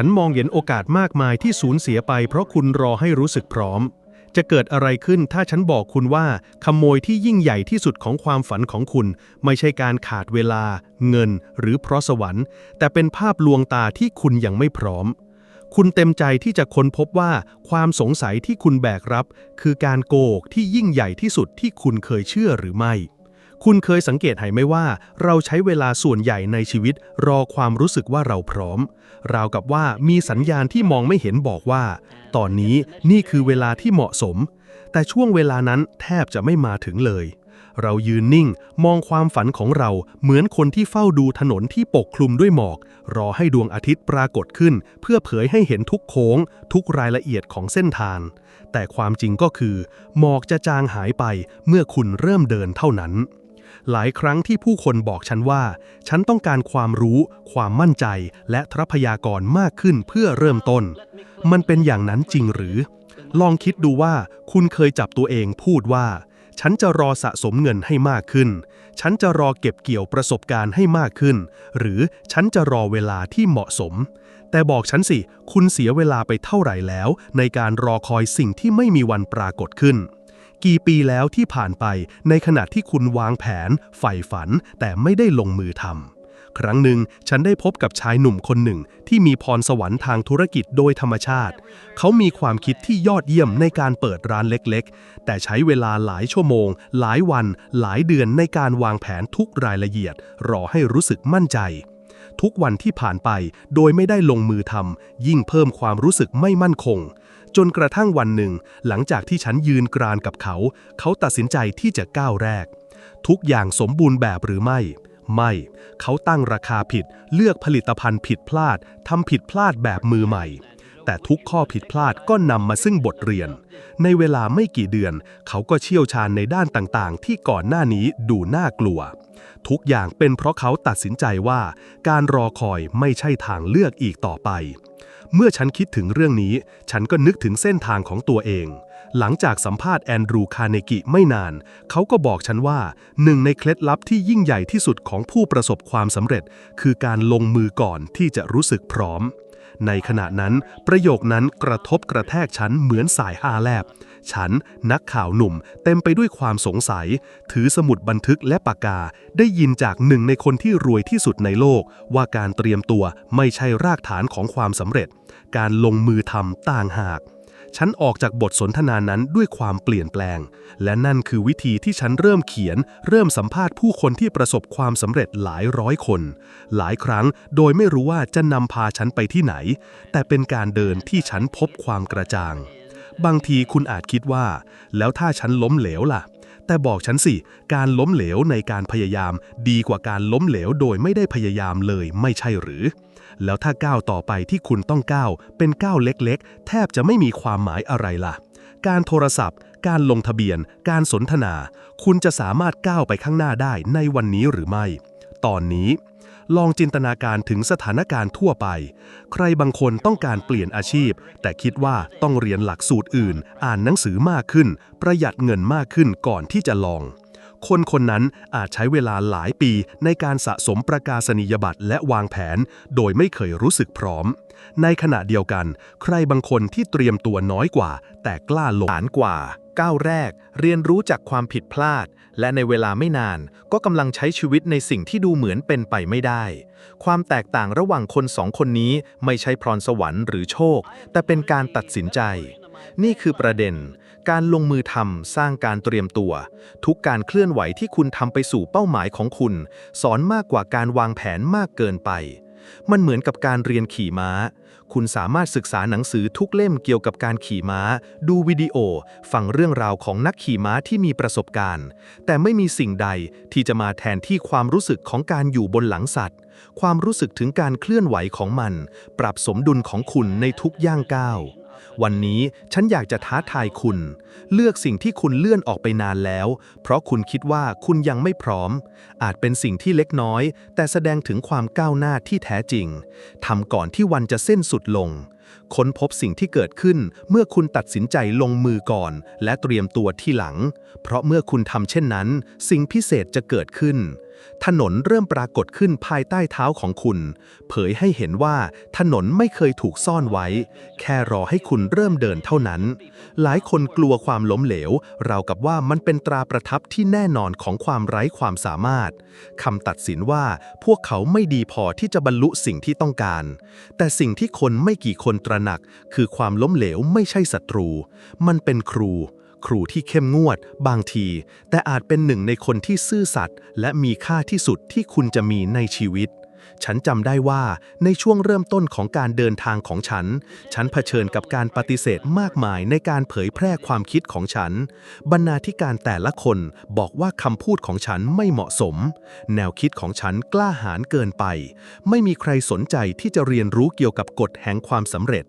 ฉันมองเห็นโอกาสมากมายที่สูญเสียไปเพราะคุณรอให้รู้สึกพร้อม จะเกิดอะไรขึ้นถ้าฉันบอกคุณว่าขโมยที่ยิ่งใหญ่ที่สุดของความฝันของคุณ ไม่ใช่การขาดเวลา เงิน หรือเพราะสวรรค์ แต่เป็นภาพลวงตาที่คุณยังไม่พร้อม คุณเต็มใจที่จะค้นพบว่าความสงสัยที่คุณแบกรับ คือการโกหกที่ยิ่งใหญ่ที่สุดที่คุณเคยเชื่อหรือไม่คุณเคยสังเกตไหมว่า เราใช้เวลาส่วนใหญ่ในชีวิต รอความรู้สึกว่าเราพร้อม ราวกับว่ามีสัญญาณที่มองไม่เห็นบอกว่า ตอนนี้นี่คือเวลาที่เหมาะสม แต่ช่วงเวลานั้นแทบจะไม่มาถึงเลย เรายืนนิ่งมองความฝันของเราเหมือนคนที่เฝ้าดูถนนที่ปกคลุมด้วยหมอก รอให้ดวงอาทิตย์ปรากฏขึ้น เพื่อเผยให้เห็นทุกโค้ง ทุกรายละเอียดของเส้นทาง แต่ความจริงก็คือ หมอกจะจางหายไปเมื่อคุณเริ่มเดินเท่านั้น หลายครั้งที่ผู้คนบอกฉันว่า ฉันต้องการความรู้ ความมั่นใจ และทรัพยากรมากขึ้นเพื่อเริ่มต้น มันเป็นอย่างนั้นจริงหรือ ลองคิดดูว่า คุณเคยจับตัวเองพูดว่า ฉันจะรอสะสมเงินให้มากขึ้น ฉันจะรอเก็บเกี่ยวประสบการณ์ให้มากขึ้น หรือฉันจะรอเวลาที่เหมาะสม แต่บอกฉันสิ คุณเสียเวลาไปเท่าไหร่แล้ว ในการรอคอยสิ่งที่ไม่มีวันปรากฏขึ้น กี่ปีแล้วที่ผ่านไปในขณะที่คุณวางแผน ใฝ่ฝัน แต่ไม่ได้ลงมือทำ ครั้งหนึ่งฉันได้พบกับชายหนุ่มคนหนึ่งที่มีพรสวรรค์ทางธุรกิจโดยธรรมชาติ เขามีความคิดที่ยอดเยี่ยมในการเปิดร้านเล็กๆ แต่ใช้เวลาหลายชั่วโมง หลายวัน หลายเดือนในการวางแผนทุกรายละเอียด รอให้รู้สึกมั่นใจทุกวันที่ผ่านไปโดยไม่ได้ลงมือทำยิ่งเพิ่มความรู้สึกไม่มั่นคง จนกระทั่งวันหนึ่ง หลังจากที่ฉันยืนกรานกับเขา เขาตัดสินใจที่จะก้าวแรก ทุกอย่างสมบูรณ์แบบหรือไม่ ไม่ เขาตั้งราคาผิด เลือกผลิตภัณฑ์ผิดพลาดทำผิดพลาดแบบมือใหม่ แต่ทุกข้อผิดพลาดก็นำมาซึ่งบทเรียน ในเวลาไม่กี่เดือน เขาก็เชี่ยวชาญในด้านต่างๆ ที่ก่อนหน้านี้ดูน่ากลัว ทุกอย่างเป็นเพราะเขาตัดสินใจว่า การรอคอยไม่ใช่ทางเลือกอีกต่อไป เมื่อฉันคิดถึงเรื่องนี้ ฉันก็นึกถึงเส้นทางของตัวเอง หลังจากสัมภาษณ์แอนดรูคาร์เนกิไม่นาน เขาก็บอกฉันว่าหนึ่งในเคล็ดลับที่ยิ่งใหญ่ที่สุดของผู้ประสบความสำเร็จ คือการลงมือก่อนที่จะรู้สึกพร้อม ในขณะนั้น ประโยคนั้นกระทบกระแทกฉันเหมือนสายฮาแลบ ฉันนักข่าวหนุ่ม เต็มไปด้วยความสงสัย ถือสมุดบันทึกและปากกา ได้ยินจากหนึ่งในคนที่รวยที่สุดในโลก ว่าการเตรียมตัวไม่ใช่รากฐานของความสำเร็จ การลงมือทำต่างหาก ฉันออกจากบทสนทนานั้นด้วยความเปลี่ยนแปลง และนั่นคือวิธีที่ฉันเริ่มเขียน เริ่มสัมภาษณ์ผู้คนที่ประสบความสำเร็จหลายร้อยคน หลายครั้งโดยไม่รู้ว่าจะนำพาฉันไปที่ไหน แต่เป็นการเดินที่ฉันพบความกระจ่าง บางทีคุณอาจคิดว่า แล้วถ้าฉันล้มเหลวล่ะแต่บอกฉันสิ การล้มเหลวในการพยายาม ดีกว่าการล้มเหลวโดยไม่ได้พยายามเลยไม่ใช่หรือ แล้วถ้าก้าวต่อไปที่คุณต้องก้าวเป็นก้าวเล็กๆ แทบจะไม่มีความหมายอะไรล่ะ การโทรศัพท์ การลงทะเบียน การสนทนา คุณจะสามารถก้าวไปข้างหน้าได้ในวันนี้หรือไม่ ตอนนี้ ลองจินตนาการถึงสถานการณ์ทั่วไป ใครบางคนต้องการเปลี่ยนอาชีพ แต่คิดว่าต้องเรียนหลักสูตรอื่น อ่านหนังสือมากขึ้น ประหยัดเงินมากขึ้นก่อนที่จะลอง คนคนนั้นอาจใช้เวลาหลายปีในการสะสมประกาศนียบัตรและวางแผน โดยไม่เคยรู้สึกพร้อม ในขณะเดียวกัน ใครบางคนที่เตรียมตัวน้อยกว่า แต่กล้าลงฐานกว่าก้าวแรก เรียนรู้จากความผิดพลาด และในเวลาไม่นาน ก็กำลังใช้ชีวิตในสิ่งที่ดูเหมือนเป็นไปไม่ได้ ความแตกต่างระหว่างคนสองคนนี้ไม่ใช่พรสวรรค์หรือโชค แต่เป็นการตัดสินใจ นี่คือประเด็น การลงมือทำสร้างการเตรียมตัว ทุกการเคลื่อนไหวที่คุณทำไปสู่เป้าหมายของคุณ สอนมากกว่าการวางแผนมากเกินไป มันเหมือนกับการเรียนขี่ม้า คุณสามารถศึกษาหนังสือทุกเล่มเกี่ยวกับการขี่ม้า ดูวิดีโอ ฟังเรื่องราวของนักขี่ม้าที่มีประสบการณ์ แต่ไม่มีสิ่งใดที่จะมาแทนที่ความรู้สึกของการอยู่บนหลังสัตว์ ความรู้สึกถึงการเคลื่อนไหวของมัน ปรับสมดุลของคุณในทุกย่างก้าว วันนี้ฉันอยากจะท้าทายคุณ เลือกสิ่งที่คุณเลื่อนออกไปนานแล้ว เพราะคุณคิดว่าคุณยังไม่พร้อม อาจเป็นสิ่งที่เล็กน้อย แต่แสดงถึงความก้าวหน้าที่แท้จริงทำก่อนที่วันจะเส้นสุดลง ค้นพบสิ่งที่เกิดขึ้นเมื่อคุณตัดสินใจลงมือก่อน และเตรียมตัวที่หลัง เพราะเมื่อคุณทำเช่นนั้น สิ่งพิเศษจะเกิดขึ้น ถนนเริ่มปรากฏขึ้นภายใต้เท้าของคุณ เผยให้เห็นว่าถนนไม่เคยถูกซ่อนไว้ แค่รอให้คุณเริ่มเดินเท่านั้น หลายคนกลัวความล้มเหลวราวกับว่ามันเป็นตราประทับที่แน่นอนของความไร้ความสามารถคำตัดสินว่าพวกเขาไม่ดีพอที่จะบรรลุสิ่งที่ต้องการ แต่สิ่งที่คนไม่กี่คนตระหนัก คือความล้มเหลวไม่ใช่ศัตรู มันเป็นครู ครูที่เข้มงวด บางที แต่อาจเป็นหนึ่งในคนที่ซื่อสัตย์และมีค่าที่สุดที่คุณจะมีในชีวิต ฉันจำได้ว่าในช่วงเริ่มต้นของการเดินทางของฉัน ฉันเผชิญกับการปฏิเสธมากมายในการเผยแพร่ความคิดของฉัน บรรณาธิการแต่ละคนบอกว่าคำพูดของฉันไม่เหมาะสม แนวคิดของฉันกล้าหาญเกินไป ไม่มีใครสนใจที่จะเรียนรู้เกี่ยวกับกฎแห่งความสำเร็จ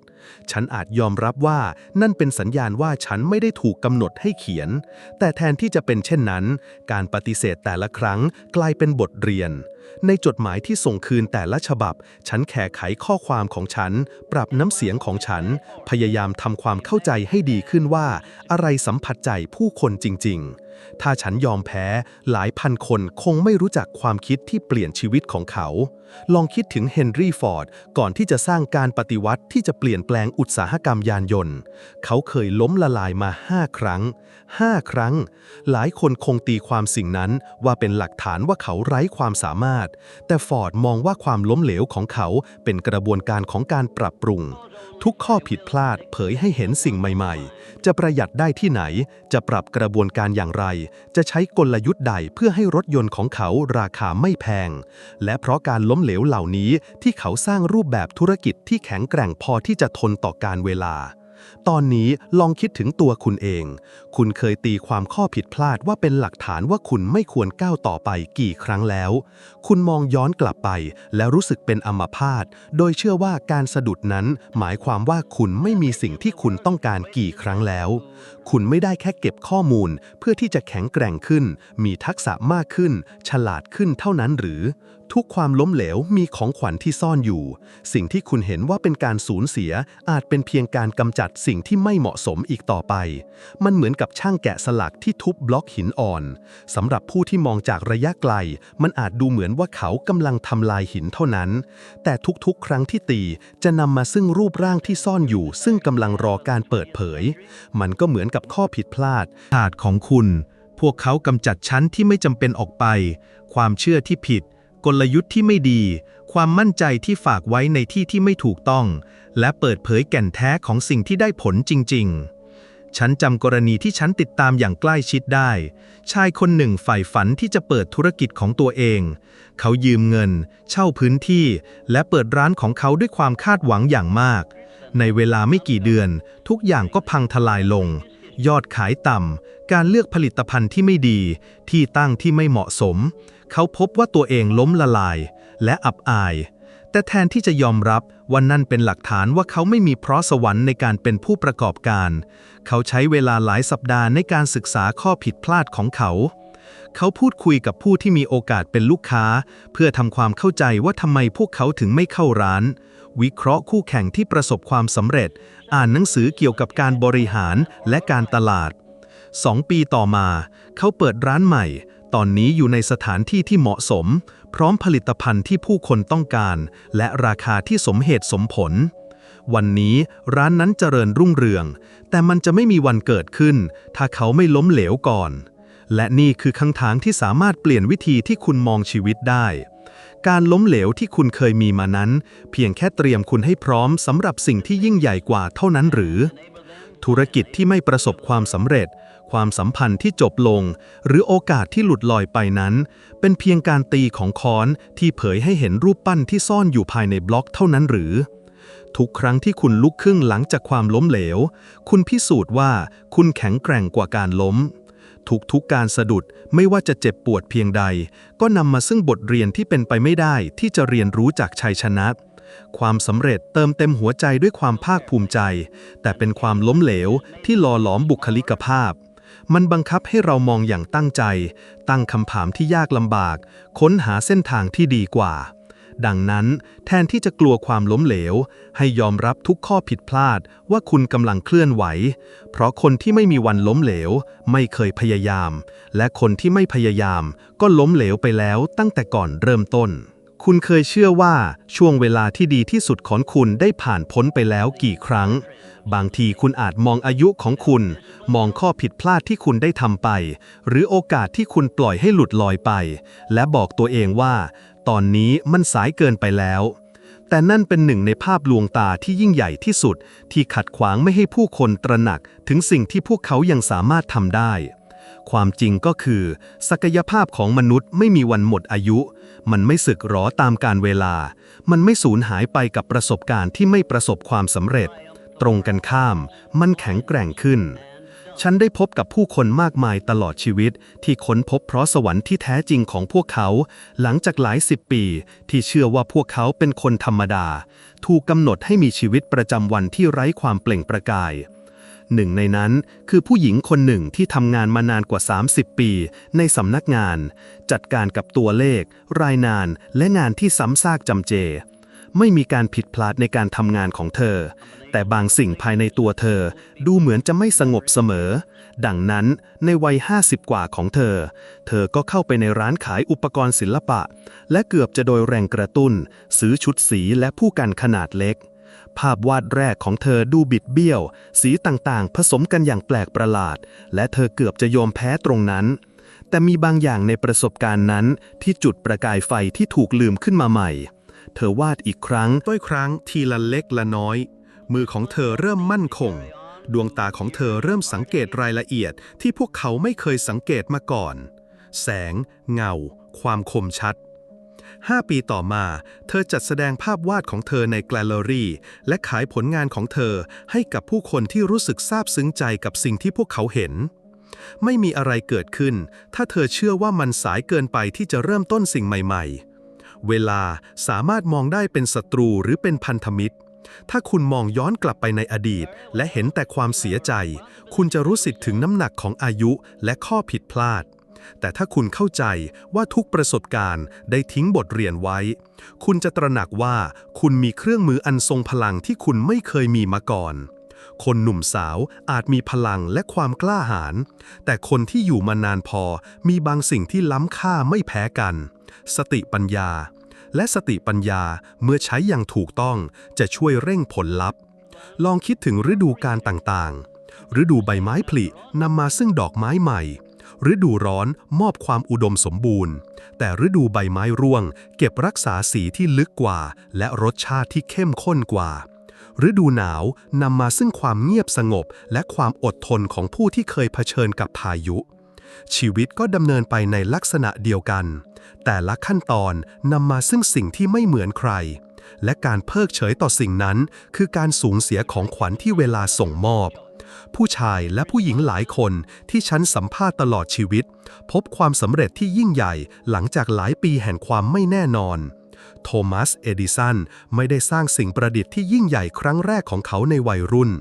ฉันอาจยอมรับว่านั่นเป็นสัญญาณว่าฉันไม่ได้ถูกกำหนดให้เขียน แต่แทนที่จะเป็นเช่นนั้น การปฏิเสธแต่ละครั้งกลายเป็นบทเรียน ในจดหมายที่ส่งคืนแต่ละฉบับ ฉันแขไขข้อความของฉัน ปรับน้ำเสียงของฉัน พยายามทำความเข้าใจให้ดีขึ้นว่า อะไรสัมผัสใจผู้คนจริง ๆถ้าฉันยอมแพ้ หลายพันคนคงไม่รู้จักความคิดที่เปลี่ยนชีวิตของเขา ลองคิดถึงเฮนรี่ฟอร์ดก่อนที่จะสร้างการปฏิวัติที่จะเปลี่ยนแปลงอุตสาหกรรมยานยนต์ เขาเคยล้มละลายมา 5 ครั้ง 5 ครั้ง หลายคนคงตีความสิ่งนั้นว่าเป็นหลักฐานว่าเขาไร้ความสามารถ แต่ฟอร์ดมองว่าความล้มเหลวของเขาเป็นกระบวนการของการปรับปรุง ทุกข้อผิดพลาดเผยให้เห็นสิ่งใหม่ ๆ จะประหยัดได้ที่ไหน จะปรับกระบวนการอย่างไร จะใช้กลยุทธ์ใดเพื่อให้รถยนต์ของเขาราคาไม่แพง และเพราะการล้มเหลวเหล่านี้ที่เขาสร้างรูปแบบธุรกิจที่แข็งแกร่งพอที่จะทนต่อการเวลา ตอนนี้ลองคิดถึงตัวคุณเอง คุณเคยตีความข้อผิดพลาดว่าเป็นหลักฐานว่าคุณไม่ควรก้าวต่อไปกี่ครั้งแล้ว คุณมองย้อนกลับไปแล้วรู้สึกเป็นอัมพาต โดยเชื่อว่าการสะดุดนั้นหมายความว่าคุณไม่มีสิ่งที่คุณต้องการกี่ครั้งแล้ว คุณไม่ได้แค่เก็บข้อมูล เพื่อที่จะแข็งแกร่งขึ้น มีทักษะมากขึ้น ฉลาดขึ้นเท่านั้นหรือ ทุกความล้มเหลวมีของขวัญที่ซ่อนอยู่ สิ่งที่คุณเห็นว่าเป็นการสูญเสีย อาจเป็นเพียงการกำจัดสิ่งที่ไม่เหมาะสมอีกต่อไป มันเหมือนกับช่างแกะสลักที่ทุบบล็อกหินอ่อนสำหรับผู้ที่มองจากระยะไกล มันอาจดูเหมือนว่าเขากำลังทำลายหินเท่านั้น แต่ทุกๆ ครั้งที่ตีจะนำมาซึ่งรูปร่างที่ซ่อนอยู่ ซึ่งกำลังรอการเปิดเผย มันก็เหมือนกับข้อผิดพลาดขาดของคุณ พวกเขากำจัดชั้นที่ไม่จำเป็นออกไป ความเชื่อที่ผิด กลยุทธ์ที่ไม่ดี ความมั่นใจที่ฝากไว้ในที่ที่ไม่ถูกต้อง และเปิดเผยแก่นแท้ของสิ่งที่ได้ผลจริง ๆฉันจำกรณีที่ฉันติดตามอย่างใกล้ชิดได้ ชายคนหนึ่งใฝ่ฝันที่จะเปิดธุรกิจของตัวเอง เขายืมเงิน เช่าพื้นที่ และเปิดร้านของเขาด้วยความคาดหวังอย่างมาก ในเวลาไม่กี่เดือน ทุกอย่างก็พังทลายลง ยอดขายต่ำ การเลือกผลิตภัณฑ์ที่ไม่ดี ที่ตั้งที่ไม่เหมาะสม เขาพบว่าตัวเองล้มละลาย และอับอาย แต่แทนที่จะยอมรับว่านั่นเป็นหลักฐานว่าเขาไม่มีเพราะสวรรค์ในการเป็นผู้ประกอบการ เขาใช้เวลาหลายสัปดาห์ในการศึกษาข้อผิดพลาดของเขา เขาพูดคุยกับผู้ที่มีโอกาสเป็นลูกค้า เพื่อทำความเข้าใจว่าทำไมพวกเขาถึงไม่เข้าร้าน วิเคราะห์คู่แข่งที่ประสบความสำเร็จ อ่านหนังสือเกี่ยวกับการบริหารและการตลาดสองปีต่อมา เขาเปิดร้านใหม่ ตอนนี้อยู่ในสถานที่ที่เหมาะสม พร้อมผลิตภัณฑ์ที่ผู้คนต้องการ และราคาที่สมเหตุสมผล วันนี้ร้านนั้นเจริญรุ่งเรือง แต่มันจะไม่มีวันเกิดขึ้น ถ้าเขาไม่ล้มเหลวก่อน และนี่คือคำถามที่สามารถเปลี่ยนวิธีที่คุณมองชีวิตได้ การล้มเหลวที่คุณเคยมีมานั้น เพียงแค่เตรียมคุณให้พร้อมสำหรับสิ่งที่ยิ่งใหญ่กว่าเท่านั้นหรือ ธุรกิจที่ไม่ประสบความสำเร็จ ความสัมพันธ์ที่จบลง หรือโอกาสที่หลุดลอยไปนั้น เป็นเพียงการตีของค้อนที่เผยให้เห็นรูปปั้นที่ซ่อนอยู่ภายในบล็อกเท่านั้นหรือทุกครั้งที่คุณลุกขึ้นหลังจากความล้มเหลว คุณพิสูจน์ว่าคุณแข็งแกร่งกว่าการล้ม ทุกๆการสะดุดไม่ว่าจะเจ็บปวดเพียงใด ก็นำมาซึ่งบทเรียนที่เป็นไปไม่ได้ที่จะเรียนรู้จากชัยชนะ ความสำเร็จเติมเต็มหัวใจด้วยความภาคภูมิใจ แต่เป็นความล้มเหลวที่หล่อหลอมบุคลิกภาพ มันบังคับให้เรามองอย่างตั้งใจ ตั้งคำถามที่ยากลำบาก ค้นหาเส้นทางที่ดีกว่า ดังนั้น แทนที่จะกลัวความล้มเหลว ให้ยอมรับทุกข้อผิดพลาดว่าคุณกำลังเคลื่อนไหว เพราะคนที่ไม่มีวันล้มเหลว ไม่เคยพยายาม และคนที่ไม่พยายาม ก็ล้มเหลวไปแล้วตั้งแต่ก่อนเริ่มต้น คุณเคยเชื่อว่าช่วงเวลาที่ดีที่สุดของคุณได้ผ่านพ้นไปแล้วกี่ครั้ง บางทีคุณอาจมองอายุของคุณ มองข้อผิดพลาดที่คุณได้ทำไป หรือโอกาสที่คุณปล่อยให้หลุดลอยไป และบอกตัวเองว่า ตอนนี้มันสายเกินไปแล้ว แต่นั่นเป็นหนึ่งในภาพลวงตาที่ยิ่งใหญ่ที่สุด ที่ขัดขวางไม่ให้ผู้คนตระหนักถึงสิ่งที่พวกเขายังสามารถทำได้ ความจริงก็คือ ศักยภาพของมนุษย์ไม่มีวันหมดอายุ มันไม่สึกหรอตามการเวลา มันไม่สูญหายไปกับประสบการณ์ที่ไม่ประสบความสำเร็จ ตรงกันข้าม มันแข็งแกร่งขึ้น ฉันได้พบกับผู้คนมากมายตลอดชีวิต ที่ค้นพบเพราะสวรรค์ที่แท้จริงของพวกเขา หลังจากหลายสิบปี ที่เชื่อว่าพวกเขาเป็นคนธรรมดา ถูกกำหนดให้มีชีวิตประจำวันที่ไร้ความเปล่งประกาย หนึ่งในนั้นคือผู้หญิงคนหนึ่งที่ทำงานมานานกว่า 30 ปี ในสำนักงาน จัดการกับตัวเลข รายนานและงานที่ซ้ำซากจำเจ ไม่มีการผิดพลาดในการทำงานของเธอ แต่บางสิ่งภายในตัวเธอดูเหมือนจะไม่สงบเสมอ ดังนั้นในวัย 50 กว่าของเธอ เธอก็เข้าไปในร้านขายอุปกรณ์ศิลปะ และเกือบจะโดยแรงกระตุ้น ซื้อชุดสีและผู้กันขนาดเล็ก ภาพวาดแรกของเธอดูบิดเบี้ยว สีต่างๆ ผสมกันอย่างแปลกประหลาด และเธอเกือบจะยอมแพ้ตรงนั้น แต่มีบางอย่างในประสบการณ์นั้น ที่จุดประกายไฟที่ถูกลืมขึ้นมาใหม่ เธอวาดอีกครั้งด้วยครั้งทีละเล็กละน้อย มือของเธอเริ่มมั่นคง ดวงตาของเธอเริ่มสังเกตรายละเอียดที่พวกเขาไม่เคยสังเกตมาก่อน แสง เงา ความคมชัด5ปีต่อมา เธอจัดแสดงภาพวาดของเธอในแกลเลอรี่ และขายผลงานของเธอให้กับผู้คนที่รู้สึกซาบซึ้งใจกับสิ่งที่พวกเขาเห็น ไม่มีอะไรเกิดขึ้น ถ้าเธอเชื่อว่ามันสายเกินไปที่จะเริ่มต้นสิ่งใหม่ ๆ เวลาสามารถมองได้เป็นศัตรูหรือเป็นพันธมิตร ถ้าคุณมองย้อนกลับไปในอดีต และเห็นแต่ความเสียใจ คุณจะรู้สึกถึงน้ำหนักของอายุและข้อผิดพลาด แต่ถ้าคุณเข้าใจว่าทุกประสบการณ์ได้ทิ้งบทเรียนไว้ คุณจะตระหนักว่าคุณมีเครื่องมืออันทรงพลังที่คุณไม่เคยมีมาก่อน คนหนุ่มสาวอาจมีพลังและความกล้าหาญ แต่คนที่อยู่มานานพอมีบางสิ่งที่ล้ำค่าไม่แพ้กัน สติปัญญา และสติปัญญาเมื่อใช้อย่างถูกต้องจะช่วยเร่งผลลัพธ์ ลองคิดถึงฤดูการต่างๆ ฤดูใบไม้ผลินำมาซึ่งดอกไม้ใหม่ ฤดูร้อนมอบความอุดมสมบูรณ์ แต่ฤดูใบไม้ร่วง เก็บรักษาสีที่ลึกกว่า และรสชาติที่เข้มข้นกว่า ฤดูหนาวนำมาซึ่งความเงียบสงบ และความอดทนของผู้ที่เคยเผชิญกับพายุ ชีวิตก็ดำเนินไปในลักษณะเดียวกัน แต่ละขั้นตอนนำมาซึ่งสิ่งที่ไม่เหมือนใคร และการเพิกเฉยต่อสิ่งนั้น คือการสูญเสียของขวัญที่เวลาส่งมอบ ผู้ชายและผู้หญิงหลายคนที่ฉันสัมภาษณ์ตลอดชีวิต พบความสำเร็จที่ยิ่งใหญ่หลังจากหลายปีแห่งความไม่แน่นอนโทมัส เอดิสันไม่ได้สร้างสิ่งประดิษฐ์ที่ยิ่งใหญ่ครั้งแรกของเขาในวัยรุ่น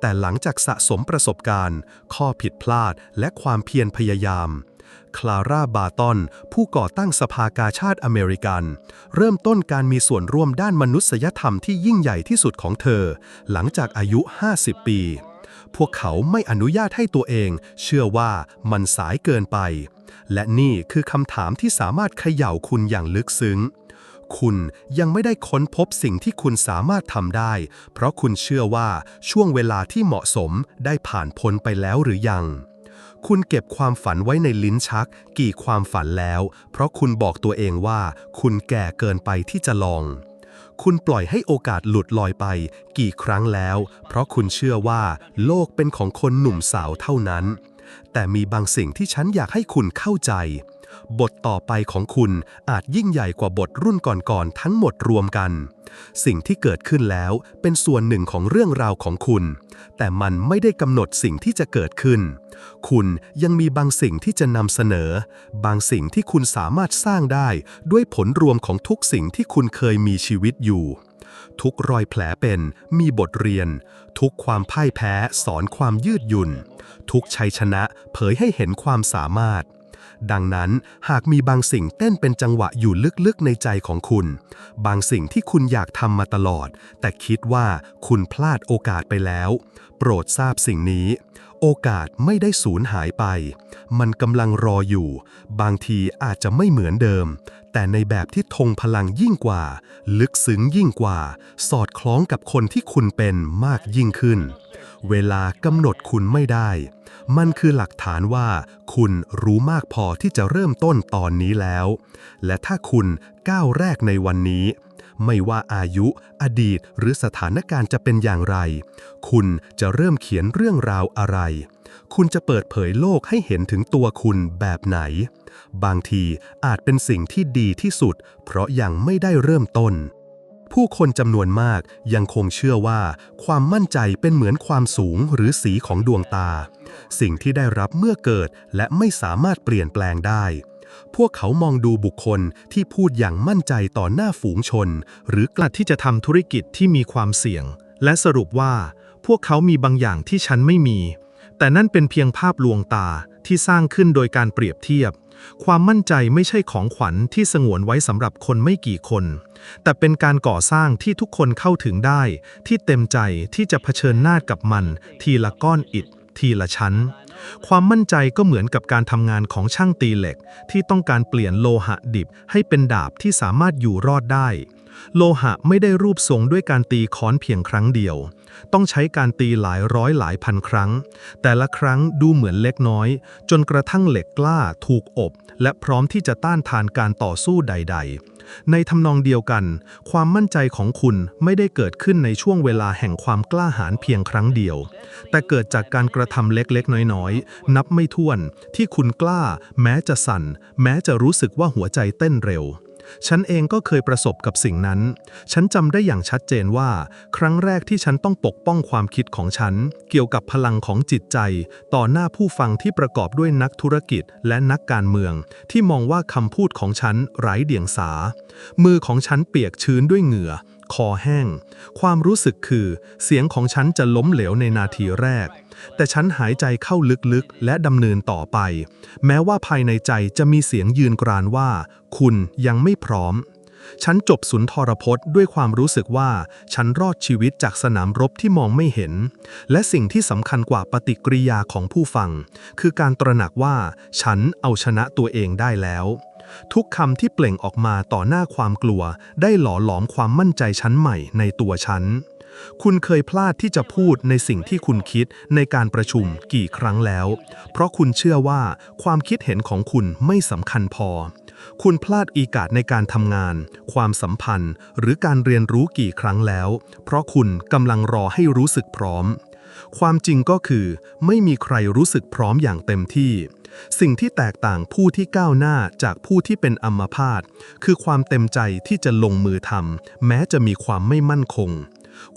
แต่หลังจากสะสมประสบการณ์ ข้อผิดพลาดและความเพียรพยายาม คลาร่าบาตอน ผู้ก่อตั้งสภากาชาติอเมริกัน เริ่มต้นการมีส่วนร่วมด้านมนุษยธรรมที่ยิ่งใหญ่ที่สุดของเธอ หลังจากอายุ 50 ปี พวกเขาไม่อนุญาตให้ตัวเอง เชื่อว่ามันสายเกินไป และนี่คือคำถามที่สามารถเขย่าคุณอย่างลึกซึ้งคุณยังไม่ได้ค้นพบสิ่งที่คุณสามารถทำได้ เพราะคุณเชื่อว่าช่วงเวลาที่เหมาะสมได้ผ่านพ้นไปแล้วหรือยัง คุณเก็บความฝันไว้ในลิ้นชัก กี่ความฝันแล้ว เพราะคุณบอกตัวเองว่า คุณแก่เกินไปที่จะลอง คุณปล่อยให้โอกาสหลุดลอยไป กี่ครั้งแล้ว เพราะคุณเชื่อว่า โลกเป็นของคนหนุ่มสาวเท่านั้น แต่มีบางสิ่งที่ฉันอยากให้คุณเข้าใจ บทต่อไปของคุณอาจยิ่งใหญ่กว่าบทรุ่นก่อนๆทั้งหมดรวมกัน สิ่งที่เกิดขึ้นแล้วเป็นส่วนหนึ่งของเรื่องราวของคุณ แต่มันไม่ได้กำหนดสิ่งที่จะเกิดขึ้น คุณยังมีบางสิ่งที่จะนำเสนอ บางสิ่งที่คุณสามารถสร้างได้ด้วยผลรวมของทุกสิ่งที่คุณเคยมีชีวิตอยู่ทุกรอยแผลเป็นมีบทเรียน ทุกความพ่ายแพ้สอนความยืดหยุ่น ทุกชัยชนะเผยให้เห็นความสามารถ ดังนั้นหากมีบางสิ่งเต้นเป็นจังหวะอยู่ลึกๆในใจของคุณ บางสิ่งที่คุณอยากทำมาตลอด แต่คิดว่าคุณพลาดโอกาสไปแล้ว โปรดทราบสิ่งนี้ โอกาสไม่ได้สูญหายไป มันกำลังรออยู่ บางทีอาจจะไม่เหมือนเดิม แต่ในแบบที่ทงพลังยิ่งกว่า ลึกซึ้งยิ่งกว่า สอดคล้องกับคนที่คุณเป็นมากยิ่งขึ้น เวลากำหนดคุณไม่ได้ มันคือหลักฐานว่า คุณรู้มากพอที่จะเริ่มต้นตอนนี้แล้ว และถ้าคุณก้าวแรกในวันนี้ ไม่ว่าอายุ อดีต หรือสถานการณ์จะเป็นอย่างไร คุณจะเริ่มเขียนเรื่องราวอะไร คุณจะเปิดเผยโลกให้เห็นถึงตัวคุณแบบไหน บางทีอาจเป็นสิ่งที่ดีที่สุด เพราะยังไม่ได้เริ่มต้น ผู้คนจำนวนมากยังคงเชื่อว่า ความมั่นใจเป็นเหมือนความสูงหรือสีของดวงตา สิ่งที่ได้รับเมื่อเกิดและไม่สามารถเปลี่ยนแปลงได้ พวกเขามองดูบุคคลที่พูดอย่างมั่นใจต่อหน้าฝูงชน หรือกลัดที่จะทำธุรกิจที่มีความเสี่ยง และสรุปว่า พวกเขามีบางอย่างที่ฉันไม่มี แต่นั่นเป็นเพียงภาพลวงตาที่สร้างขึ้นโดยการเปรียบเทียบ ความมั่นใจไม่ใช่ของขวัญที่สงวนไว้สำหรับคนไม่กี่คน แต่เป็นการก่อสร้างที่ทุกคนเข้าถึงได้ ที่เต็มใจที่จะเผชิญหน้ากับมัน ทีละก้อนอิฐ ทีละชั้น ความมั่นใจก็เหมือนกับการทำงานของช่างตีเหล็ก ที่ต้องการเปลี่ยนโลหะดิบให้เป็นดาบที่สามารถอยู่รอดได้ โลหะไม่ได้รูปทรงด้วยการตีค้อนเพียงครั้งเดียว ต้องใช้การตีหลายร้อยหลายพันครั้ง แต่ละครั้งดูเหมือนเล็กน้อย จนกระทั่งเหล็กกล้าถูกอบ และพร้อมที่จะต้านทานการต่อสู้ใด ๆ ในทำนองเดียวกัน ความมั่นใจของคุณไม่ได้เกิดขึ้นในช่วงเวลาแห่งความกล้าหาญเพียงครั้งเดียว แต่เกิดจากการกระทำเล็กๆ น้อยๆ นับไม่ถ้วนที่คุณกล้า แม้จะสั่น แม้จะรู้สึกว่าหัวใจเต้นเร็ว ฉันเองก็เคยประสบกับสิ่งนั้น ฉันจำได้อย่างชัดเจนว่า ครั้งแรกที่ฉันต้องปกป้องความคิดของฉัน เกี่ยวกับพลังของจิตใจ ต่อหน้าผู้ฟังที่ประกอบด้วยนักธุรกิจและนักการเมือง ที่มองว่าคำพูดของฉันไร้เดียงสา มือของฉันเปียกชื้นด้วยเหงื่อ คอแห้ง ความรู้สึกคือ เสียงของฉันจะล้มเหลวในนาทีแรก แต่ฉันหายใจเข้าลึกๆ และดำเนินต่อไป แม้ว่าภายในใจจะมีเสียงยืนกรานว่า คุณยังไม่พร้อม ฉันจบสุนทรพจน์ด้วยความรู้สึกว่า ฉันรอดชีวิตจากสนามรบที่มองไม่เห็น และสิ่งที่สำคัญกว่าปฏิกิริยาของผู้ฟัง คือการตระหนักว่า ฉันเอาชนะตัวเองได้แล้ว ทุกคำที่เปล่งออกมาต่อหน้าความกลัว ได้หล่อหลอมความมั่นใจชั้นใหม่ในตัวฉัน คุณเคยพลาดที่จะพูดในสิ่งที่คุณคิดในการประชุมกี่ครั้งแล้ว เพราะคุณเชื่อว่าความคิดเห็นของคุณไม่สำคัญพอ คุณพลาดอีกาสในการทำงาน ความสัมพันธ์ หรือการเรียนรู้กี่ครั้งแล้ว เพราะคุณกำลังรอให้รู้สึกพร้อม ความจริงก็คือ ไม่มีใครรู้สึกพร้อมอย่างเต็มที่ สิ่งที่แตกต่างผู้ที่ก้าวหน้าจากผู้ที่เป็นอัมพาตคือความเต็มใจที่จะลงมือทำแม้จะมีความไม่มั่นคง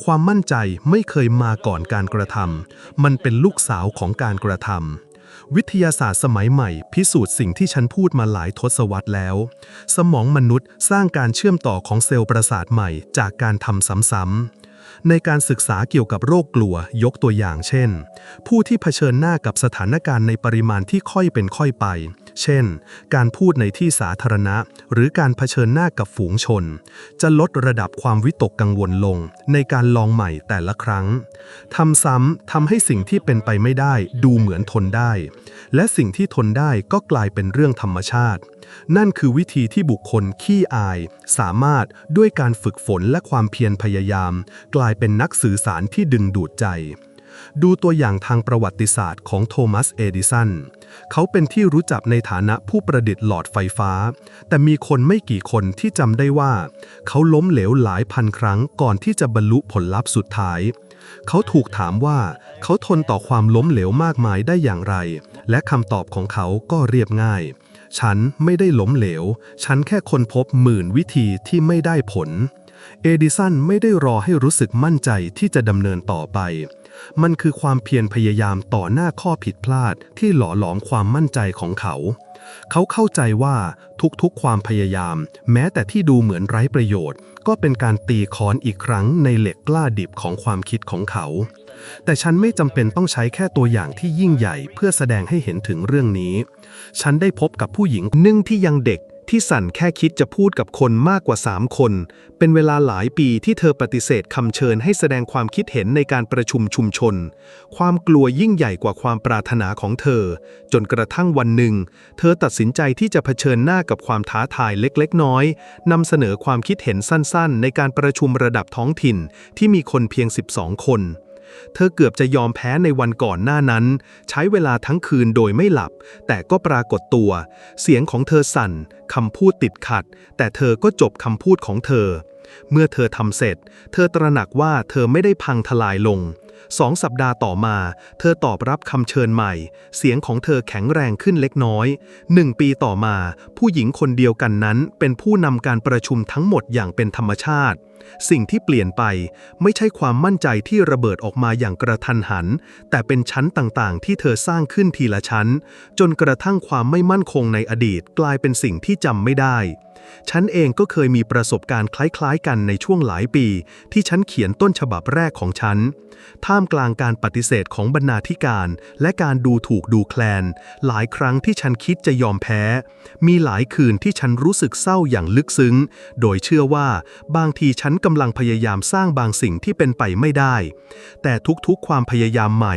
ความมั่นใจไม่เคยมาก่อนการกระทำมันเป็นลูกสาวของการกระทำวิทยาศาสตร์สมัยใหม่ พิสูจน์สิ่งที่ฉันพูดมาหลายทศวรรษแล้ว สมองมนุษย์สร้างการเชื่อมต่อของเซลล์ประสาทใหม่จากการทำซ้ำๆ ในการศึกษาเกี่ยวกับโรคกลัวยกตัวอย่างเช่น ผู้ที่เผชิญหน้ากับสถานการณ์ในปริมาณที่ค่อยเป็นค่อยไป เช่น การพูดในที่สาธารณะ หรือการเผชิญหน้ากับฝูงชน จะลดระดับความวิตกกังวลลง ในการลองใหม่แต่ละครั้งทำซ้ำทำให้สิ่งที่เป็นไปไม่ได้ ดูเหมือนทนได้ และสิ่งที่ทนได้ก็กลายเป็นเรื่องธรรมชาติ นั่นคือวิธีที่บุคคลขี้อาย สามารถด้วยการฝึกฝนและความเพียรพยายาม กลายเป็นนักสื่อสารที่ดึงดูดใจ ดูตัวอย่างทางประวัติศาสตร์ของโทมัส เอดิสัน เขาเป็นที่รู้จักในฐานะผู้ประดิษฐ์หลอดไฟฟ้า แต่มีคนไม่กี่คนที่จำได้ว่า เขาล้มเหลวหลายพันครั้งก่อนที่จะบรรลุผลลัพธ์สุดท้าย เขาถูกถามว่าเขาทนต่อความล้มเหลวมากมายได้อย่างไร และคำตอบของเขาก็เรียบง่าย ฉันไม่ได้ล้มเหลว ฉันแค่ค้นพบหมื่นวิธีที่ไม่ได้ผล เอดิสันไม่ได้รอให้รู้สึกมั่นใจที่จะดำเนินต่อไป มันคือความเพียรพยายามต่อหน้าข้อผิดพลาดที่หล่อหลอมความมั่นใจของเขา เขาเข้าใจว่าทุกๆความพยายาม แม้แต่ที่ดูเหมือนไร้ประโยชน์ ก็เป็นการตีค้อนอีกครั้งในเหล็กกล้าดิบของความคิดของเขา แต่ฉันไม่จำเป็นต้องใช้แค่ตัวอย่างที่ยิ่งใหญ่เพื่อแสดงให้เห็นถึงเรื่องนี้ ฉันได้พบกับผู้หญิงหนึ่งที่ยังเด็ก ที่สั่นแค่คิดจะพูดกับคนมากกว่า 3 คน เป็นเวลาหลายปีที่เธอปฏิเสธคำเชิญให้แสดงความคิดเห็นในการประชุมชุมชน ความกลัวยิ่งใหญ่กว่าความปรารถนาของเธอ จนกระทั่งวันหนึ่ง เธอตัดสินใจที่จะเผชิญหน้ากับความท้าทายเล็กๆ น้อยนำเสนอความคิดเห็นสั้นๆ ในการประชุมระดับท้องถิ่นที่มีคนเพียง 12 คน เธอเกือบจะยอมแพ้ในวันก่อนหน้านั้น ใช้เวลาทั้งคืนโดยไม่หลับ แต่ก็ปรากฏตัว เสียงของเธอสั่นคำพูดติดขัด แต่เธอก็จบคำพูดของเธอ เมื่อเธอทำเสร็จ เธอตระหนักว่าเธอไม่ได้พังทลายลงสองสัปดาห์ต่อมา เธอตอบรับคำเชิญใหม่ เสียงของเธอแข็งแรงขึ้นเล็กน้อยหนึ่งปีต่อมา ผู้หญิงคนเดียวกันนั้นเป็นผู้นำการประชุมทั้งหมดอย่างเป็นธรรมชาติ สิ่งที่เปลี่ยนไปไม่ใช่ความมั่นใจที่ระเบิดออกมาอย่างกระทันหัน แต่เป็นชั้นต่างๆ ที่เธอสร้างขึ้นทีละชั้น จนกระทั่งความไม่มั่นคงในอดีตกลายเป็นสิ่งที่จำไม่ได้ ฉันเองก็เคยมีประสบการณ์คล้ายๆ กันในช่วงหลายปี ที่ฉันเขียนต้นฉบับแรกของฉัน ท่ามกลางการปฏิเสธของบรรณาธิการ และการดูถูกดูแคลน หลายครั้งที่ฉันคิดจะยอมแพ้ มีหลายคืนที่ฉันรู้สึกเศร้าอย่างลึกซึ้ง โดยเชื่อว่าบางทีฉันกำลังพยายามสร้างบางสิ่งที่เป็นไปไม่ได้ แต่ทุกๆความพยายามใหม่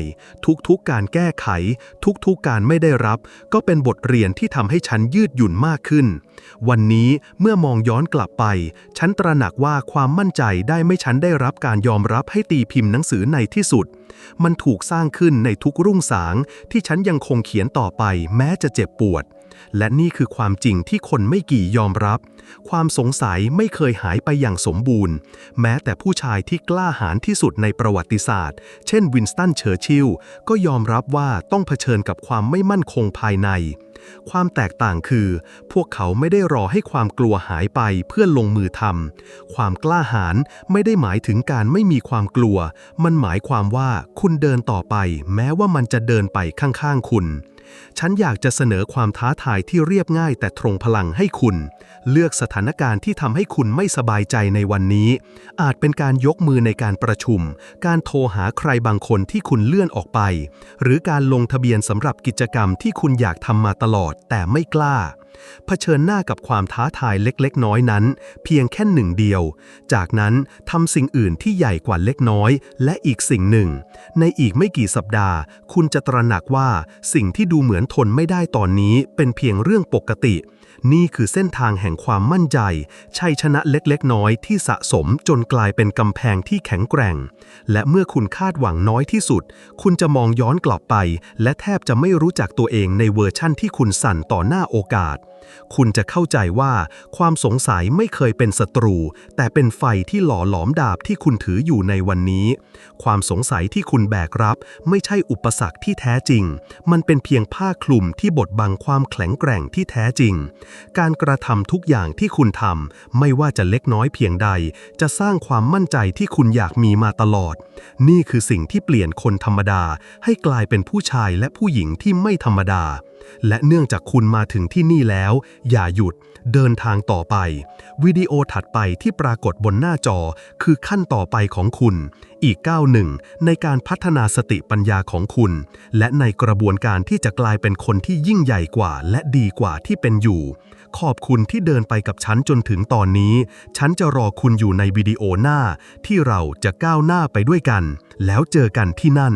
ทุกๆการแก้ไข ทุกๆการไม่ได้รับ ก็เป็นบทเรียนที่ทำให้ฉันยืดหยุ่นมากขึ้น วันนี้เมื่อมองย้อนกลับไป ฉันตระหนักว่าความมั่นใจได้ไม่ฉันได้รับการยอมรับให้ตีพิมพ์หนังสือในที่สุด มันถูกสร้างขึ้นในทุกรุ่งสางที่ฉันยังคงเขียนต่อไปแม้จะเจ็บปวด และนี่คือความจริงที่คนไม่กี่ยอมรับ ความสงสัยไม่เคยหายไปอย่างสมบูรณ์ แม้แต่ผู้ชายที่กล้าหาญที่สุดในประวัติศาสตร์ เช่นวินสตันเชอร์ชิลก็ยอมรับว่าต้องเผชิญกับความไม่มั่นคงภายใน ความแตกต่างคือ พวกเขาไม่ได้รอให้ความกลัวหายไปเพื่อลงมือทำ ความกล้าหาญไม่ได้หมายถึงการไม่มีความกลัว มันหมายความว่าคุณเดินต่อไป แม้ว่ามันจะเดินไปข้างๆคุณ ฉันอยากจะเสนอความท้าทายที่เรียบง่ายแต่ตรงพลังให้คุณ เลือกสถานการณ์ที่ทำให้คุณไม่สบายใจในวันนี้ อาจเป็นการยกมือในการประชุม การโทรหาใครบางคนที่คุณเลื่อนออกไป หรือการลงทะเบียนสำหรับกิจกรรมที่คุณอยากทำมาตลอดแต่ไม่กล้าเผชิญหน้ากับความท้าทายเล็กๆ น้อยนั้น เพียงแค่หนึ่งเดียว จากนั้นทำสิ่งอื่นที่ใหญ่กว่าเล็กน้อย และอีกสิ่งหนึ่ง ในอีกไม่กี่สัปดาห์ คุณจะตระหนักว่าสิ่งที่ดูเหมือนทนไม่ได้ตอนนี้เป็นเพียงเรื่องปกติ นี่คือเส้นทางแห่งความมั่นใจ ชัยชนะเล็กๆ น้อยที่สะสมจนกลายเป็นกำแพงที่แข็งแกร่ง และเมื่อคุณคาดหวังน้อยที่สุด คุณจะมองย้อนกลับไป และแทบจะไม่รู้จักตัวเองในเวอร์ชั่นที่คุณสั่นต่อหน้าโอกาส คุณจะเข้าใจว่าความสงสัยไม่เคยเป็นศัตรู แต่เป็นไฟที่หล่อหลอมดาบที่คุณถืออยู่ในวันนี้ ความสงสัยที่คุณแบกรับ ไม่ใช่อุปสรรคที่แท้จริง มันเป็นเพียงผ้าคลุมที่บดบังความแข็งแกร่งที่แท้จริง การกระทำทุกอย่างที่คุณทำไม่ว่าจะเล็กน้อยเพียงใด จะสร้างความมั่นใจที่คุณอยากมีมาตลอด นี่คือสิ่งที่เปลี่ยนคนธรรมดา ให้กลายเป็นผู้ชายและผู้หญิงที่ไม่ธรรมดา และเนื่องจากคุณมาถึงที่นี่แล้ว อย่าหยุดเดินทางต่อไป วิดีโอถัดไปที่ปรากฏบนหน้าจอคือขั้นต่อไปของคุณ อีกก้าวหนึ่งในการพัฒนาสติปัญญาของคุณ และในกระบวนการที่จะกลายเป็นคนที่ยิ่งใหญ่กว่าและดีกว่าที่เป็นอยู่ ขอบคุณที่เดินไปกับฉันจนถึงตอนนี้ ฉันจะรอคุณอยู่ในวิดีโอหน้า ที่เราจะก้าวหน้าไปด้วยกัน แล้วเจอกันที่นั่น